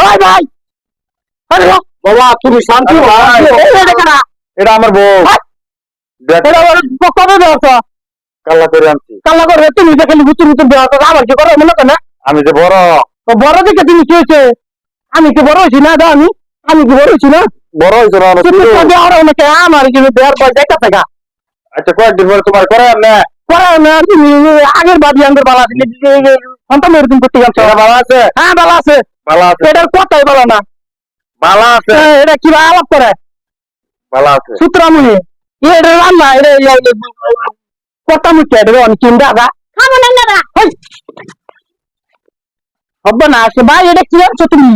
ভাই। ভাই আরে বাবা তুমি শান্তি এটা আমার বউ। কবে কাল্লা করে আনছি। কাল্লা করে তুমি গুতুর দেওয়া আমার কি করো মনে না? আমি যে বড়। তো বড় দিকে তুমি কি হয়েছে? আমি কি বড় হয়েছি না আমি? আমি কি বড় হয়েছি না? বড় হয়েছে না। তো আমার কি দেওয়ার পর দেখা থাকা? আচ্ছা কয়েকদিন পরে তোমার করে না? পরে না তুমি আগের বাদি আমাদের বালা সন্তান এরকম করতে গেছো। এটা আছে? হ্যাঁ বালা আছে। ভালো আছে? এটার কথাই বলো না। ভালো আছে? হ্যাঁ, এটা কি আলাপ করে? ভালো আছে। সূত্রামুনি এটা রান্না এটা কথা মুখে এটা অনেক চিন্তা দা খাব না না হবে না সে ভাই এটা কি আনছো তুমি?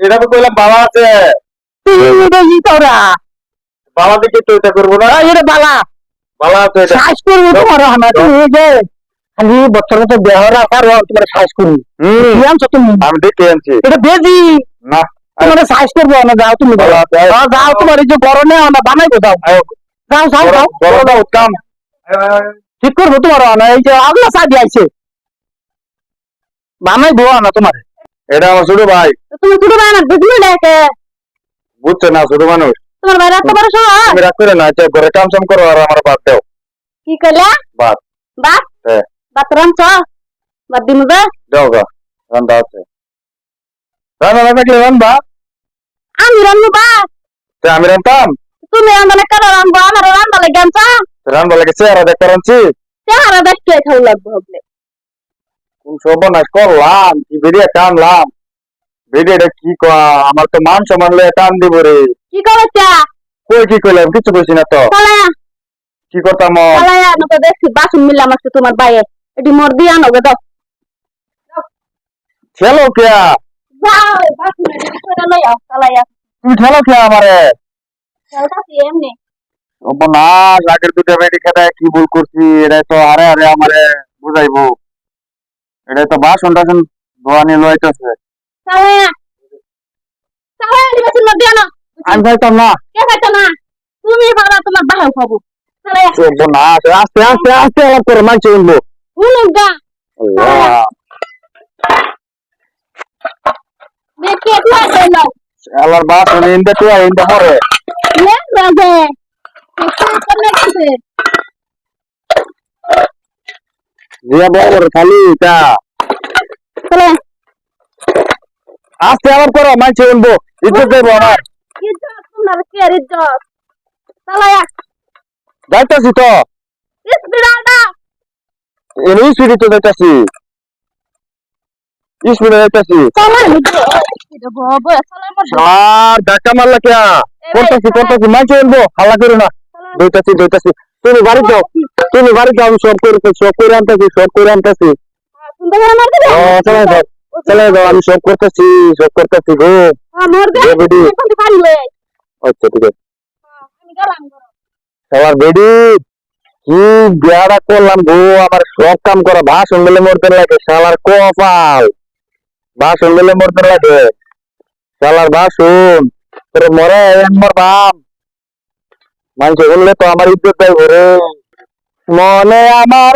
এটা তো কইলাম ভালো আছে। এটা ই তোরা ভালো দিকে তো এটা করব না। এটা বালা। ভালো আছে শ্বাস করব তোমার না তুমি যে। খালি বছর বছর দেহ রাখার তোমার শ্বাস করব হুম। কি তুমি। আমি দেখে আনছি এটা বেজি। না। তোমার শ্বাস করব না যাও তুমি যাও, যাও তোমার এই যে গরমে না বানাইবো যাও। যাও। যাও যাও বড় দাও কাম ঠিক করব তোমার না এই যে আগলা সাদি আইছে। বানাইবো না তোমার। এটা আমার ছোট ভাই। তুমি ছোট ভাই আমার বুঝলি দেখে বুঝছে না ছোট মানুষ। তোমার ভাই রাখতে পারো সব রাগ করে না আচ্ছা ঘরে কাম সাম করো আর আমার বাদ দাও। কি করলে বাদ। বাত হ্যাঁ। বাত রামছ বাদ দিমু গা দাও গা রান্না আছে রান্না না থাকলে রান্না আমি রান্নু বাত তে আমি রান্তাম তুমি রান্না কারও রান্নবো আমার রান্না লাগে আনছ রান্না লাগে চেহারা দেখতে রাঁধছি চেহারা দেখতে খাও লাগবে হবে কোন সর্বনাশ করলাম কি বেরিয়ে টানলাম বেরিয়েটা কি আমার তো মান সম্মান লয়ে টান দিব রে কি করেছা কই কি কইলাম কিছু কইছি না তো কি করতাম বাসন মিললাম আছে তোমার বাইয়ে এটি মোর দিয়ে আনো গে দাও। ছেলো কে? যাও বাসন করে লই তুমি ঠেলো কে আমারে? এমনি? আগের দুটো বেডি খেতে কি ভুল করছি এটা তো আরে আরে আমারে বুঝাইবো। এটা তো বাসন টাসন ধোয়া নিয়ে লইতেছে। আমি খাইতাম না। না? তুমি ভাড়া তোমার বাহাও খাব আস্তে আস্তে আস্তে আলাপ করে মানছে উঠবো হুনুক গা আল্লাহ দেখি একটু আগে নাও আলার ইন্দে তো ইন্দে পরে? রাজে বড় খালি তা। চলে। আস্তে আলাপ করো মানছে উঠবো ইজ্জত দেবো আমার ইজ্জত তোমার কি আর ইজ্জত? চালায়া যাইতাছি তো। এনে স্পিডে তো যাইতাছি স্পিডে যাইতাছি আর ধাক্কা মারলা কে? করতেছি করতেছি মানছে উঠবো হাল্লা করো না। দইতাছি দইতাছি তুমি বাড়ি যাও তুমি বাড়ি যাও আমি সব করে সব করে আনতেছি সব করে আনতেছি। চলে যাও আমি সব করতেছি সব করতেছি গো। আচ্ছা ঠিক আছে। সবার বেডি। কি বেড়া করলাম গো, আমার সব কাম করা। ভাষণ গেলে মরতে লাগে, শালার কপাল। ভাষণ গেলে মরতে লাগে। শালার ভাষণ তোর মরে আমার বাপ। মানুষ বললে তো আমার ইজ্জত রে। মনে আমার